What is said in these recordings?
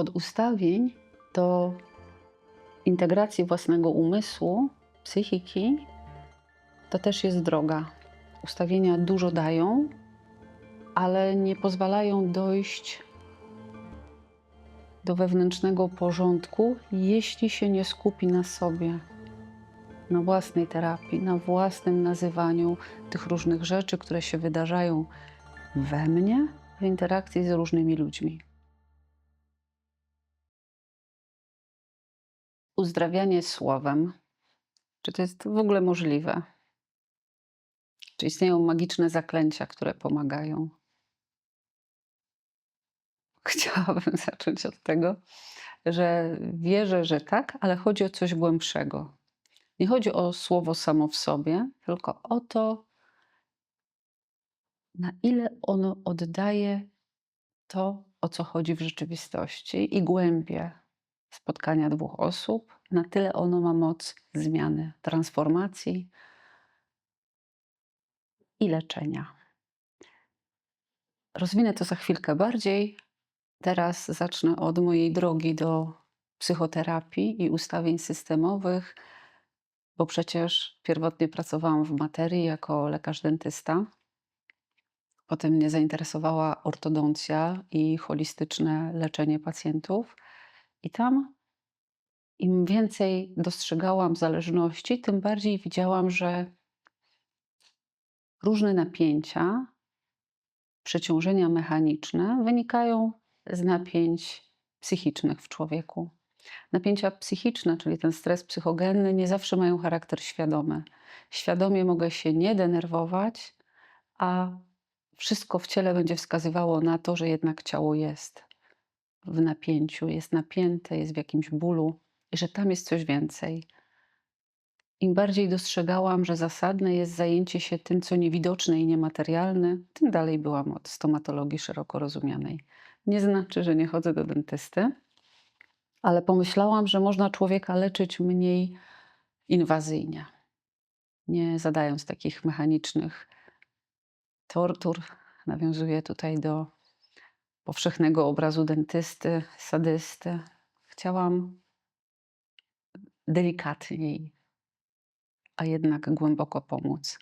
Od ustawień do integracji własnego umysłu, psychiki, to też jest droga. Ustawienia dużo dają, ale nie pozwalają dojść do wewnętrznego porządku, jeśli się nie skupi na sobie, na własnej terapii, na własnym nazywaniu tych różnych rzeczy, które się wydarzają we mnie w interakcji z różnymi ludźmi. Uzdrawianie słowem. Czy to jest w ogóle możliwe? Czy istnieją magiczne zaklęcia, które pomagają? Chciałabym zacząć od tego, że wierzę, że tak, ale chodzi o coś głębszego. Nie chodzi o słowo samo w sobie, tylko o to, na ile ono oddaje to, o co chodzi w rzeczywistości i głębie spotkania dwóch osób, na tyle ono ma moc zmiany, transformacji i leczenia. Rozwinę to za chwilkę bardziej. Teraz zacznę od mojej drogi do psychoterapii i ustawień systemowych, bo przecież pierwotnie pracowałam w materii jako lekarz dentysta. Potem mnie zainteresowała ortodoncja i holistyczne leczenie pacjentów. I tam im więcej dostrzegałam zależności, tym bardziej widziałam, że różne napięcia, przeciążenia mechaniczne wynikają z napięć psychicznych w człowieku. Napięcia psychiczne, czyli ten stres psychogenny, nie zawsze mają charakter świadomy. Świadomie mogę się nie denerwować, a wszystko w ciele będzie wskazywało na to, że jednak ciało jest w napięciu, jest napięte, jest w jakimś bólu i że tam jest coś więcej. Im bardziej dostrzegałam, że zasadne jest zajęcie się tym, co niewidoczne i niematerialne, tym dalej byłam od stomatologii szeroko rozumianej. Nie znaczy, że nie chodzę do dentysty, ale pomyślałam, że można człowieka leczyć mniej inwazyjnie, nie zadając takich mechanicznych tortur. Nawiązuję tutaj do powszechnego obrazu dentysty, sadysty. Chciałam delikatniej, a jednak głęboko pomóc.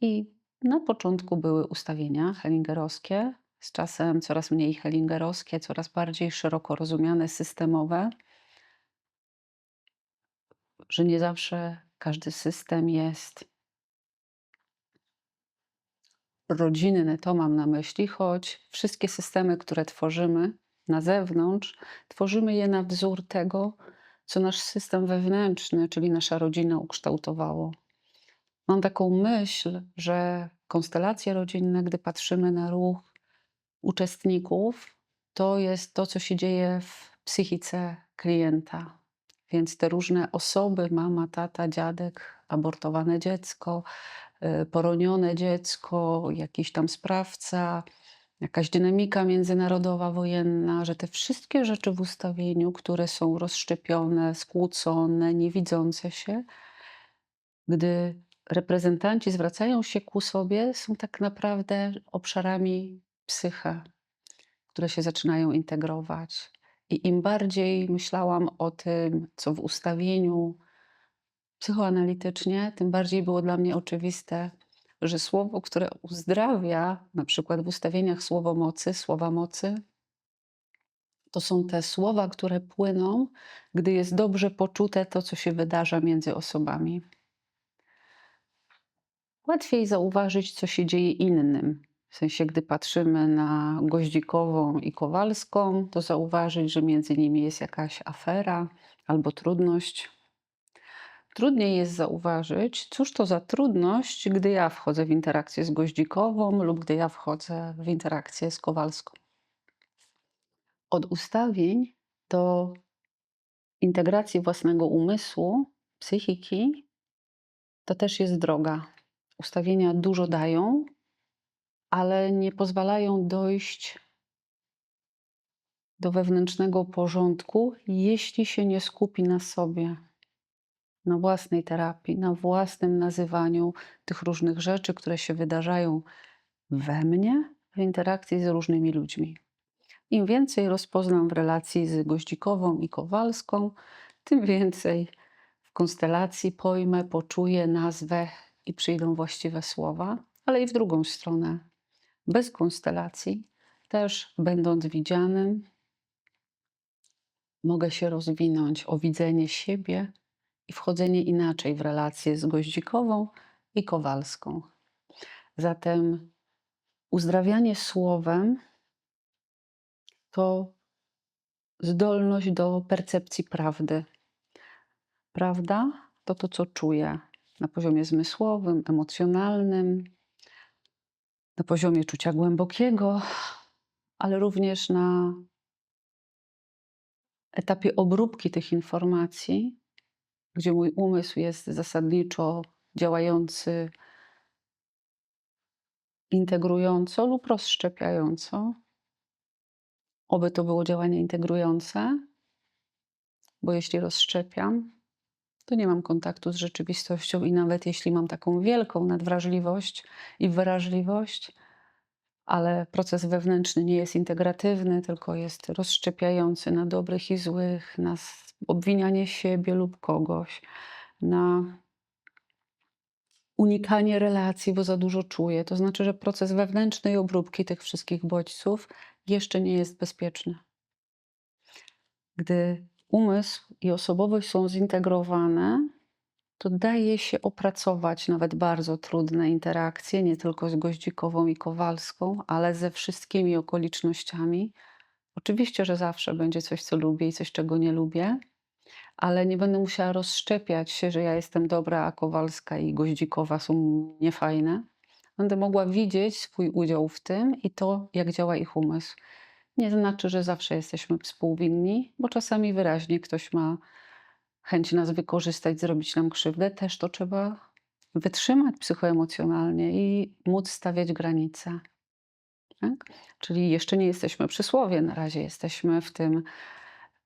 I na początku były ustawienia hellingerowskie, z czasem coraz mniej hellingerowskie, coraz bardziej szeroko rozumiane, systemowe, że nie zawsze każdy system jest rodzinny, to mam na myśli, choć wszystkie systemy, które tworzymy na zewnątrz, tworzymy je na wzór tego, co nasz system wewnętrzny, czyli nasza rodzina ukształtowało. Mam taką myśl, że konstelacje rodzinne, gdy patrzymy na ruch uczestników, to jest to, co się dzieje w psychice klienta. Więc te różne osoby, mama, tata, dziadek, abortowane dziecko, poronione dziecko, jakiś tam sprawca, jakaś dynamika międzynarodowa, wojenna, że te wszystkie rzeczy w ustawieniu, które są rozszczepione, skłócone, niewidzące się, gdy reprezentanci zwracają się ku sobie, są tak naprawdę obszarami psyche, które się zaczynają integrować. I im bardziej myślałam o tym, co w ustawieniu psychoanalitycznie, tym bardziej było dla mnie oczywiste, że słowo, które uzdrawia, na przykład w ustawieniach słowo mocy, słowa mocy, to są te słowa, które płyną, gdy jest dobrze poczute to, co się wydarza między osobami. Łatwiej zauważyć, co się dzieje innym. W sensie, gdy patrzymy na Goździkową i Kowalską, to zauważyć, że między nimi jest jakaś afera albo trudność. Trudniej jest zauważyć, cóż to za trudność, gdy ja wchodzę w interakcję z Goździkową lub gdy ja wchodzę w interakcję z Kowalską. Od ustawień do integracji własnego umysłu, psychiki, to też jest droga. Ustawienia dużo dają, ale nie pozwalają dojść do wewnętrznego porządku, jeśli się nie skupi na sobie, na własnej terapii, na własnym nazywaniu tych różnych rzeczy, które się wydarzają we mnie w interakcji z różnymi ludźmi. Im więcej rozpoznam w relacji z Goździkową i Kowalską, tym więcej w konstelacji pojmę, poczuję nazwę i przyjdą właściwe słowa, ale i w drugą stronę. Bez konstelacji, też będąc widzianym, mogę się rozwinąć o widzenie siebie i wchodzenie inaczej w relacje z Goździkową i Kowalską. Zatem uzdrawianie słowem to zdolność do percepcji prawdy. Prawda to to, co czuję na poziomie zmysłowym, emocjonalnym, na poziomie czucia głębokiego, ale również na etapie obróbki tych informacji, gdzie mój umysł jest zasadniczo działający integrująco lub rozszczepiająco. Oby to było działanie integrujące, bo jeśli rozszczepiam, to nie mam kontaktu z rzeczywistością i nawet jeśli mam taką wielką nadwrażliwość i wrażliwość, ale proces wewnętrzny nie jest integratywny, tylko jest rozszczepiający na dobrych i złych, na obwinianie siebie lub kogoś, na unikanie relacji, bo za dużo czuję. To znaczy, że proces wewnętrznej obróbki tych wszystkich bodźców jeszcze nie jest bezpieczny. Gdy umysł i osobowość są zintegrowane, to daje się opracować nawet bardzo trudne interakcje, nie tylko z Goździkową i Kowalską, ale ze wszystkimi okolicznościami. Oczywiście, że zawsze będzie coś, co lubię i coś, czego nie lubię, ale nie będę musiała rozszczepiać się, że ja jestem dobra, a Kowalska i Goździkowa są niefajne. Będę mogła widzieć swój udział w tym i to, jak działa ich umysł. Nie znaczy, że zawsze jesteśmy współwinni, bo czasami wyraźnie ktoś ma chęć nas wykorzystać, zrobić nam krzywdę. Też to trzeba wytrzymać psychoemocjonalnie i móc stawiać granice. Tak? Czyli jeszcze nie jesteśmy przy słowie, na razie jesteśmy w tym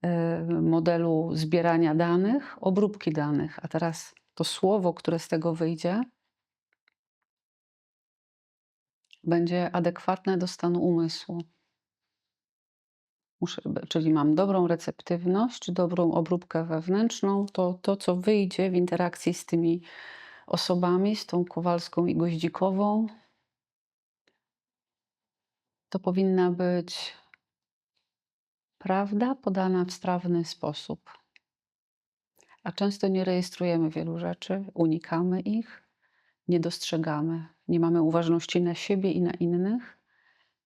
e, modelu zbierania danych, obróbki danych, a teraz to słowo, które z tego wyjdzie, będzie adekwatne do stanu umysłu. Czyli mam dobrą receptywność, dobrą obróbkę wewnętrzną, to to, co wyjdzie w interakcji z tymi osobami, z tą Kowalską i Goździkową, to powinna być prawda podana w strawny sposób. A często nie rejestrujemy wielu rzeczy, unikamy ich, nie dostrzegamy, nie mamy uważności na siebie i na innych,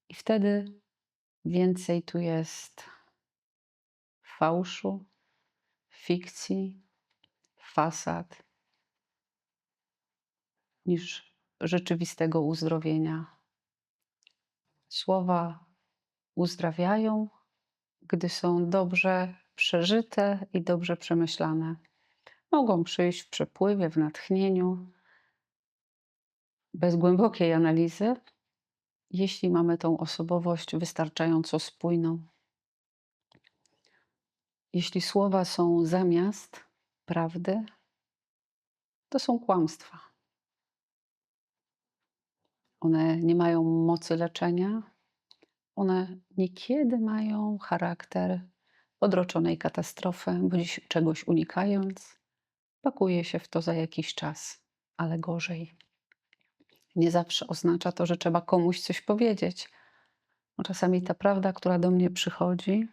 i wtedy więcej tu jest fałszu, fikcji, fasad niż rzeczywistego uzdrowienia. Słowa uzdrawiają, gdy są dobrze przeżyte i dobrze przemyślane. Mogą przyjść w przepływie, w natchnieniu, bez głębokiej analizy, jeśli mamy tą osobowość wystarczająco spójną. Jeśli słowa są zamiast prawdy, to są kłamstwa. One nie mają mocy leczenia, one niekiedy mają charakter odroczonej katastrofy, bądź czegoś unikając, pakuje się w to za jakiś czas, ale gorzej nie zawsze oznacza to, że trzeba komuś coś powiedzieć. Bo czasami ta prawda, która do mnie przychodzi,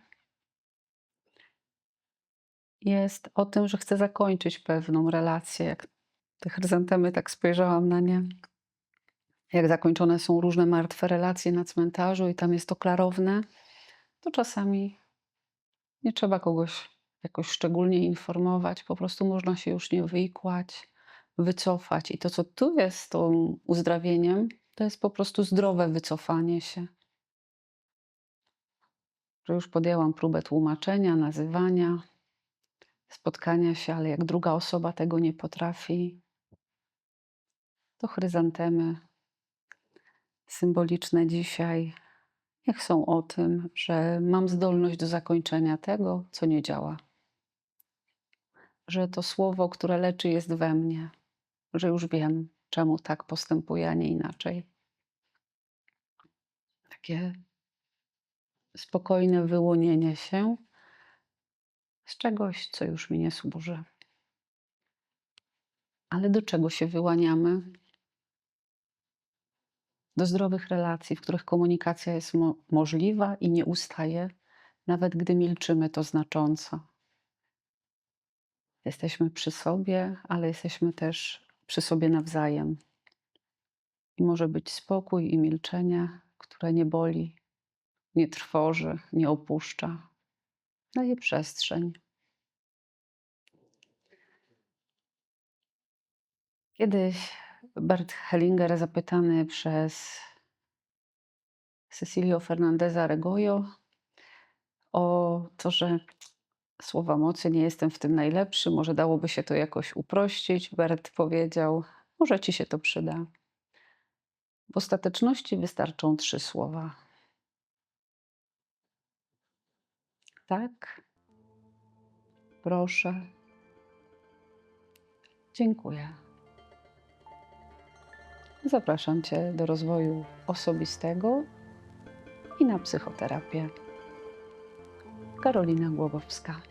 jest o tym, że chcę zakończyć pewną relację. Jak te chryzantemy, tak spojrzałam na nie, jak zakończone są różne martwe relacje na cmentarzu i tam jest to klarowne, to czasami nie trzeba kogoś jakoś szczególnie informować, po prostu można się już nie wyikłać wycofać. I to, co tu jest z tą uzdrawieniem, to jest po prostu zdrowe wycofanie się. Że już podjęłam próbę tłumaczenia, nazywania, spotkania się, ale jak druga osoba tego nie potrafi, to chryzantemy symboliczne dzisiaj niech są o tym, że mam zdolność do zakończenia tego, co nie działa. Że to słowo, które leczy, jest we mnie że już wiem, czemu tak postępuję, a nie inaczej. Takie spokojne wyłonienie się z czegoś, co już mi nie służy. Ale do czego się wyłaniamy? Do zdrowych relacji, w których komunikacja jest mo- możliwa i nie ustaje, nawet gdy milczymy to znacząco. Jesteśmy przy sobie, ale jesteśmy też przy sobie nawzajem. I może być spokój i milczenie, które nie boli, nie trwoży, nie opuszcza. Daje przestrzeń. Kiedyś Bert Hellinger, zapytany przez Cecilio Fernandeza Regojo o to, że słowa mocy nie jestem w tym najlepszy, może dałoby się to jakoś uprościć, Bert powiedział: Może ci się to przyda. W ostateczności wystarczą trzy słowa. Tak, proszę, dziękuję. Zapraszam Cię do rozwoju osobistego i na psychoterapię. Karolina Głogowska.